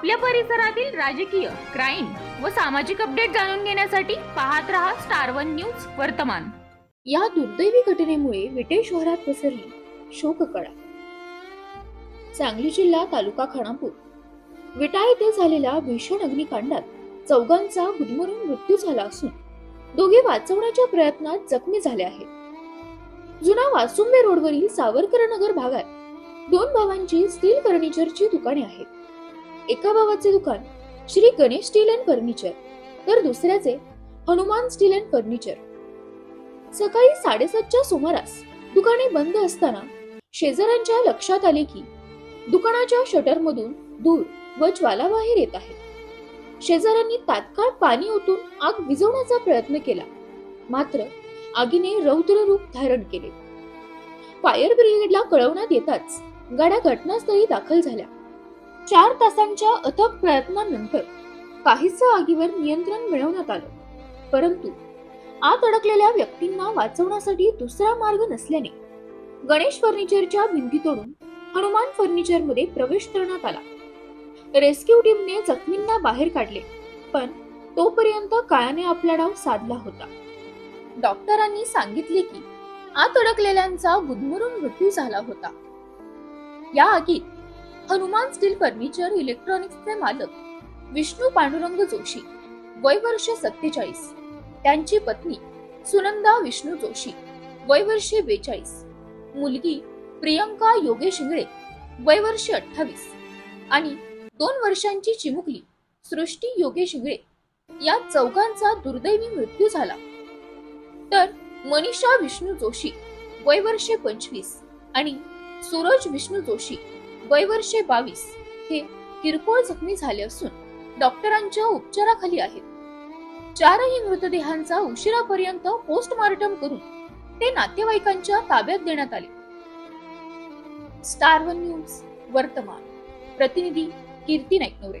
आपल्या परिसरातील राजकीय क्राईम व सामाजिक अपडेट जाणून घेण्यासाठी पाहत रहा स्टार वन न्यूज वर्तमान. या दुर्दैवी घटनेमुळे विटे शहरात पसरली शोककळा. सांगली जिल्हा तालुका खानापूर. विटा येथे झालेल्या भीषण अग्निकांडात चौघांचा गुदमरून मृत्यू झाला असून दोघे वाचवण्याच्या प्रयत्नात जखमी झाले आहेत. जुना वासुंबे रोडवरील सावरकर नगर भागात दोन भावांची स्टील फर्निचरची दुकाने आहेत. एका भावाचे दुकान Shri Ganesh steel and furniture तर दुसऱ्याचे हनुमान स्टील अँड फर्निचर. सकाळी साडेसातच्या सुमारास दुकाने बंद असताना शेजाऱ्यांच्या लक्षात आले की दुकानाच्या शटरमधून धूर व ज्वाला बाहेर येत आहे. शेजाऱ्यांनी तात्काळ पाणी ओतून आग विझवण्याचा प्रयत्न केला. मात्र आगीने रौद्र रूप धारण केले. फायर ब्रिगेडला कळवण्यात येताच गाड्या घटनास्थळी दाखल झाल्या. चार तासांच्या अथक प्रयत्नानंतर काहीच आगीवर नियंत्रण मिळवण्यात आलं. परंतु आत अडकलेल्या व्यक्तींना वाचवण्यासाठी दुसरा मार्ग नसल्याने गणेश फर्निचरच्या भिंती तोडून हनुमान फर्निचरमध्ये प्रवेश करण्यात आला. रेस्क्यू टीमने जखमींना बाहेर काढले पण तोपर्यंत काळाने आपला डाव साधला होता. डॉक्टरांनी सांगितले की आत अडकलेल्यांचा गुदमरून मृत्यू झाला होता. या आगीत हनुमान स्टील फर्निचर इलेक्ट्रॉनिक्सचे मालक विष्णू पांडुरंग जोशी वय वर्ष सत्तेचाळीस. त्यांची पत्नी सुनंदा विष्णू जोशी वय वर्षे बेचाळीस. मुलगी प्रियंका योगेश इंगळे वय वर्षे अठ्ठावीस. आणि दोन वर्षांची चिमुकली सृष्टी योगेश इंगळे या चौघांचा दुर्दैवी मृत्यू झाला. तर मनीषा विष्णू जोशी वय वर्षे पंचवीस आणि सूरज विष्णू जोशी वय वर्षे बावीस हे किरकोळ जखमी झाले असून डॉक्टरांच्या उपचाराखाली आहेत. चारही मृतदेहांचा उशिरापर्यंत पोस्टमार्टम करून ते नातेवाईकांच्या ताब्यात देण्यात आले. स्टार वन न्यूज वर्तमान. प्रतिनिधी कीर्ती नाईकनवरे.